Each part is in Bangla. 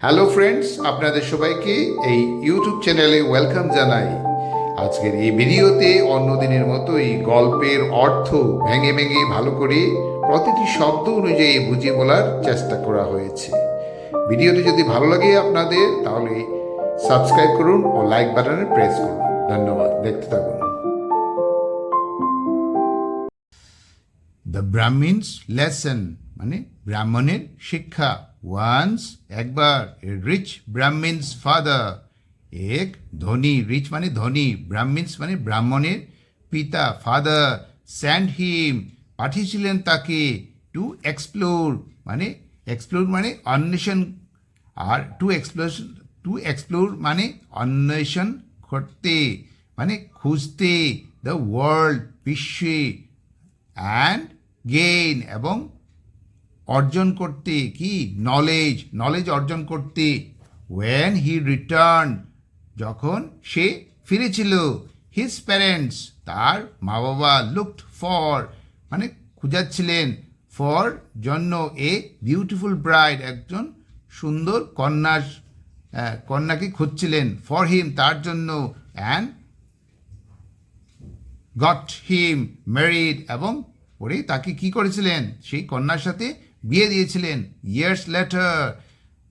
হ্যালো ফ্রেন্ডস আপনাদের সবাইকে এই ইউটিউব চ্যানেলে ওয়েলকাম জানাই। আজকের এই ভিডিওতে অন্যদিনের মতোই গল্পের অর্থ ভেঙে ভেঙে ভালো করে প্রতিটি শব্দ অনুযায়ী বুঝিয়ে বলার চেষ্টা করা হয়েছে। ভিডিওটি যদি ভালো লাগে আপনাদের, তাহলে সাবস্ক্রাইব করুন ও লাইক বাটনে প্রেস করুন। ধন্যবাদ। দেখতে থাকুন। দ্য ব্রাহ্মিনস লেসন মানে ব্রাহ্মণের শিক্ষা। ওয়ান্স একবার রিচ ব্রাহ্মিনস ফাদার এক, ধনী রিচ মানে ধনী ব্রাহ্মিনস মানে ব্রাহ্মণের পিতা ফাদার স্যান্ড হিম পাঠিয়েছিলেন তাকে টু এক্সপ্লোর মানে এক্সপ্লোর মানে অন্বেষণ, আর টু এক্সপ্লোর টু এক্সপ্লোর মানে অন্বেষণ করতে মানে খুঁজতে দ্য ওয়ার্ল্ড বিশ্বে অ্যান্ড গেইন এবং অর্জন করতে কি? নলেজ নলেজ অর্জন করতে। ওয়েন হি রিটার্ন যখন সে ফিরেছিল হিজ প্যারেন্টস তার মা বাবা লুকড ফর মানে খুঁজাচ্ছিলেন ফর জন্য এ বিউটিফুল ব্রাইড একজন সুন্দর কন্যা কন্যাকে খুঁজছিলেন ফর হিম তার জন্য অ্যান্ড গট হিম ম্যারিড এবং পরে তাকে কি করেছিলেন? সেই কন্যার সাথে বিয়ে দিয়েছিলেন। ইয়ার্স লেটার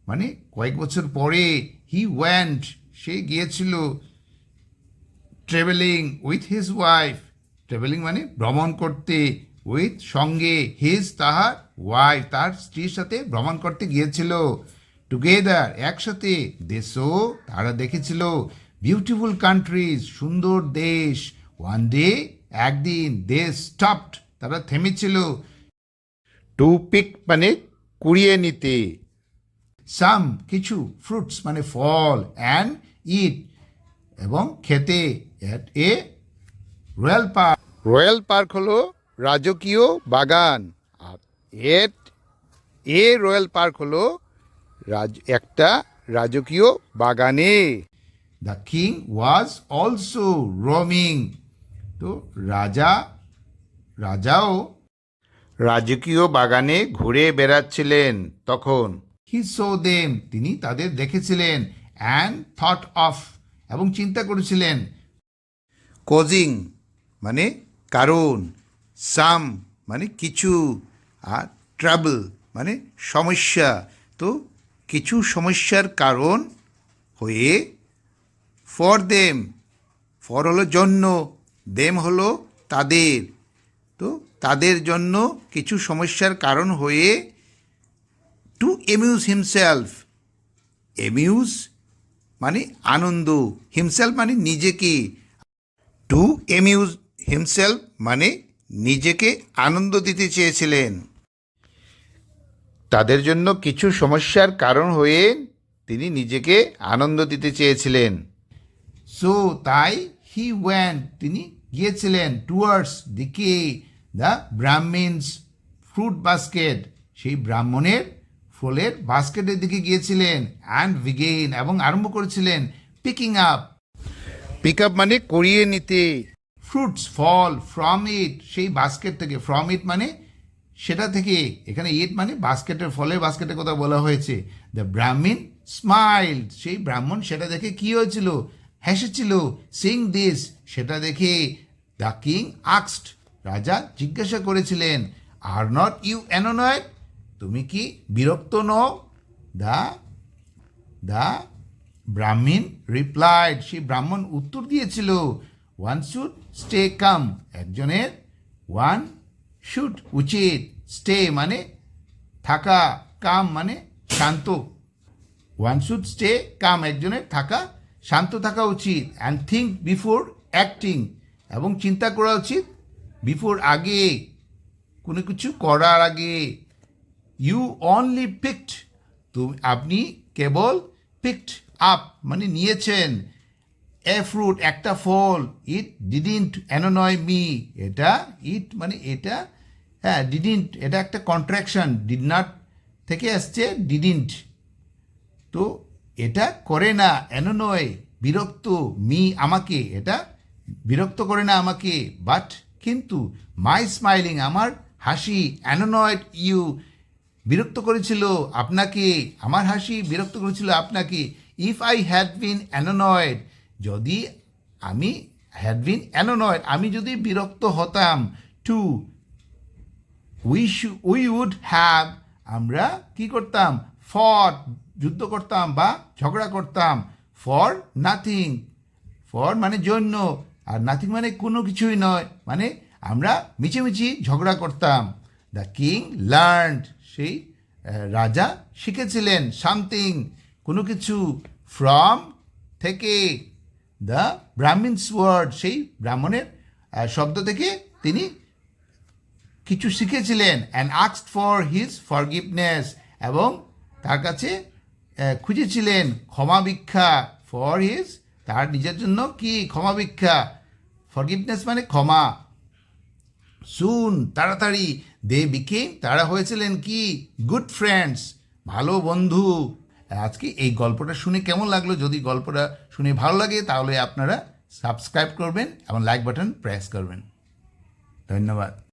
মানে কয়েক বছর পরে হি ওয়ান্ট সে গিয়েছিল travelling with his wife travelling মানে ভ্রমণ করতে উইথ সঙ্গে হিজ তাহার ওয়াইফ তার স্ত্রীর সাথে ভ্রমণ করতে গিয়েছিল। টুগেদার একসাথে দেশও তারা দেখেছিল বিউটিফুল কান্ট্রিজ সুন্দর দেশ। ওয়ান ডে একদিন দেশ স্টপড তারা থেমেছিল। টু পিক মানে কুড়িয়ে নিতে। সাম কিছু ফ্রুটস মানে ফল অ্যান্ড ইট এবং খেতে। At a royal park royal park হলো রাজকীয় বাগান। আর এট এ রয়্যাল পার্ক হলো রাজ, একটা রাজকীয় বাগানে। The king was also roaming তো রাজা, রাজাও রাজকীয় বাগানে ঘুরে বেড়াচ্ছিলেন তখন। হি সো দেম তিনি তাদের দেখেছিলেন অ্যান্ড থট অফ এবং চিন্তা করেছিলেন। কোজিং মানে কারণ সাম মানে কিছু আর ট্রাবল মানে সমস্যা। তো কিছু সমস্যার কারণ হয়ে ফর দেম ফর হলো জন্য দেম হলো তাদের। তো তাদের জন্য কিছু সমস্যার কারণ হয়ে টু এমিউজ হিমসেলফ এমিউজ মানে আনন্দ হিমসেলফ মানে নিজেকে টু এমিউজ হিমসেলফ মানে নিজেকে আনন্দ দিতে চেয়েছিলেন। তাদের জন্য কিছু সমস্যার কারণ হয়ে তিনি নিজেকে আনন্দ দিতে চেয়েছিলেন। সো তাই হি ওয়ান তিনি গিয়েছিলেন টুয়ার্ডস দিকে। দ্য ব্রাহ্মিনস ফ্রুট বাস্কেট সেই ব্রাহ্মণের ফলের বাস্কেটের দিকে গিয়েছিলেন অ্যান্ড বিগেইন এবং আরম্ভ করেছিলেন পিকিং আপ পিক আপ মানে করিয়ে নিতে। ফ্রুটস ফল ফ্রম ইট সেই বাস্কেট থেকে ফ্রম ইট মানে সেটা থেকে এখানে ইট মানে বাস্কেটের ফলের বাস্কেটের কথা বলা হয়েছে। দ্য ব্রাহ্মিন স্মাইল সেই ব্রাহ্মণ সেটা দেখে কি হয়েছিল? হেসেছিল সিং দিস সেটা দেখে দ্য কিং আক্সড রাজা জিজ্ঞাসা করেছিলেন আর নট ইউ অ্যানোনয়েড তুমি কি বিরক্ত নও? দ্য দ্য ব্রাহ্মীণ রিপ্লাইড সেই ব্রাহ্মণ উত্তর দিয়েছিল ওয়ান শুড স্টে কাম একজনের ওয়ান শুড উচিত স্টে মানে থাকা কাম মানে শান্ত। ওয়ান শুড স্টে কাম একজনের থাকা, শান্ত থাকা উচিত অ্যান্ড থিঙ্ক বিফোর অ্যাক্টিং এবং চিন্তা করা উচিত বিফোর আগে, কোনো কিছু করার আগে ইউ অনলি পিকড তুমি আপনি কেবল পিকড আপ মানে নিয়েছেন। এ ফ্রুট একটা ফল ইট ডিডিন্ট অ্যানোনয় মি এটা ইট মানে এটা হ্যাঁ ডিডিন্ট এটা একটা কন্ট্রাকশন ডিড নট থেকে আসছে ডিডিন্ট তো এটা করে না অ্যানোনয় বিরক্ত মি আমাকে, এটা বিরক্ত করে না আমাকে বাট কিন্তু মাই স্মাইলিং, আমার হাসি অ্যানোনয়েড ইউ বিরক্ত করেছিল আপনাকে, আমার হাসি বিরক্ত করেছিল আপনাকে। If I had been annoyed যদি আমি হ্যাড বিন অ্যানোনয়েড আমি যদি বিরক্ত হতাম to we we would have আমরা কি করতাম? ফর যুদ্ধ করতাম বা ঝগড়া করতাম। ফর নাথিং ফর মানে জন্য। আর নাথিং মানে কোনো কিছুই নয়। মানে আমরা মিছিমিছি ঝগড়া করতাম। দ্য কিং লার্ন সেই রাজা শিখেছিলেন সামথিং কোনো কিছু ফ্রম থেকে। দ্য ব্রাহ্মিনস ওয়ার্ড সেই ব্রাহ্মণের শব্দ থেকে তিনি কিছু শিখেছিলেন অ্যান্ড আক্সড ফর হিজ ফরগিভনেস এবং তার কাছে খুঁজেছিলেন ক্ষমা ভিক্ষা ফর হিজ তার নিজের জন্য কি? ক্ষমা ভিক্ষা। ফরগিভনেস মানে ক্ষমা। সুন তাড়াতাড়ি। দে বিকেম তারা হয়েছিলেন কি? গুড ফ্রেন্ডস ভালো বন্ধু। আজকে এই গল্পটা শুনে কেমন লাগল? যদি গল্পটা শুনে ভালো লাগে, তাহলে আপনারা সাবস্ক্রাইব করবেন এবং লাইক বাটন প্রেস করবেন। ধন্যবাদ।